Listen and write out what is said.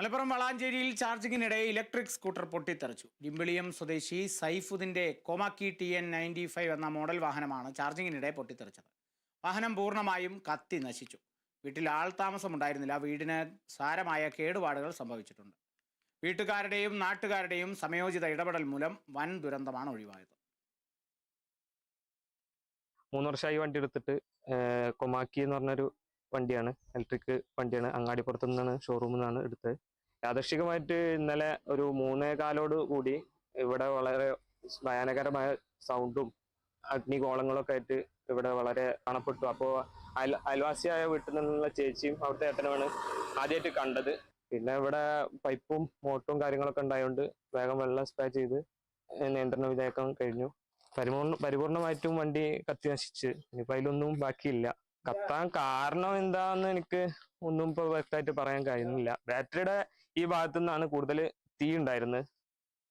മലപ്പുറം വളാഞ്ചേരിയിൽ ചാർജിങ്ങിനിടെ electric scooter പൊട്ടിത്തെറിച്ചു. ഡിമ്പിളിയം സ്വദേശി സൈഫുദിന്റെ Komaki T N ninety five എന്ന മോഡൽ വാഹനമാണ് ചാർജിങ്ങിനിടെ പൊട്ടിത്തെറിച്ചത്. വാഹനം പൂർണമായും കത്തി നശിച്ചു. വീട്ടിൽ ആൾ താമസമുണ്ടായിരുന്നില്ല. വീടിന് സാരമായ കേടുപാടുകൾ സംഭവിച്ചിട്ടുണ്ട്. വീട്ടുകാരുടെയും നാട്ടുകാരുടെയും സമയോചിത ഇടപെടൽ മൂലം വൻ ദുരന്തമാണ് ഒഴിവായത്. മൂന്ന് വർഷമായി വണ്ടി എടുത്തിട്ട് കൊമാക്കി എന്ന് പറഞ്ഞൊരു വണ്ടിയാണ്. ഇലക്ട്രിക് വണ്ടിയാണ് അങ്ങാടിപ്പുറത്തു നിന്നാണ് ഷോറൂമിൽ നിന്നാണ് എടുത്തത്. യാദർശികമായിട്ട് ഇന്നലെ ഒരു മൂന്നേ കാലോട് കൂടി ഇവിടെ വളരെ ഭയാനകരമായ സൗണ്ടും അഗ്നിഗോളങ്ങളൊക്കെ ആയിട്ട് ഇവിടെ വളരെ കാണപ്പെട്ടു. അപ്പോൾ അയൽ അയൽവാസിയായ വീട്ടിൽ നിന്നുള്ള ചേച്ചിയും അവിടുത്തെ ഏട്ടനുമാണ് ആദ്യമായിട്ട് കണ്ടത്. പിന്നെ ഇവിടെ പൈപ്പും മോട്ടും കാര്യങ്ങളൊക്കെ ഉണ്ടായതുകൊണ്ട് വേഗം വെള്ളം സ്പ്രേ ചെയ്ത് നിയന്ത്രണ വിധേയക്കം കഴിഞ്ഞു. പരിപൂർണ പരിപൂർണമായിട്ടും വണ്ടി കത്തി നശിച്ച് ഇനിയിപ്പോൾ അതിലൊന്നും ബാക്കിയില്ല. കത്താൻ കാരണം എന്താന്ന് എനിക്ക് ഒന്നും ഇപ്പൊ വ്യക്തമായിട്ട് പറയാൻ കഴിയുന്നില്ല. ബാറ്ററിയുടെ ഈ ഭാഗത്തു നിന്നാണ് കൂടുതൽ തീ ഉണ്ടായിരുന്നത്.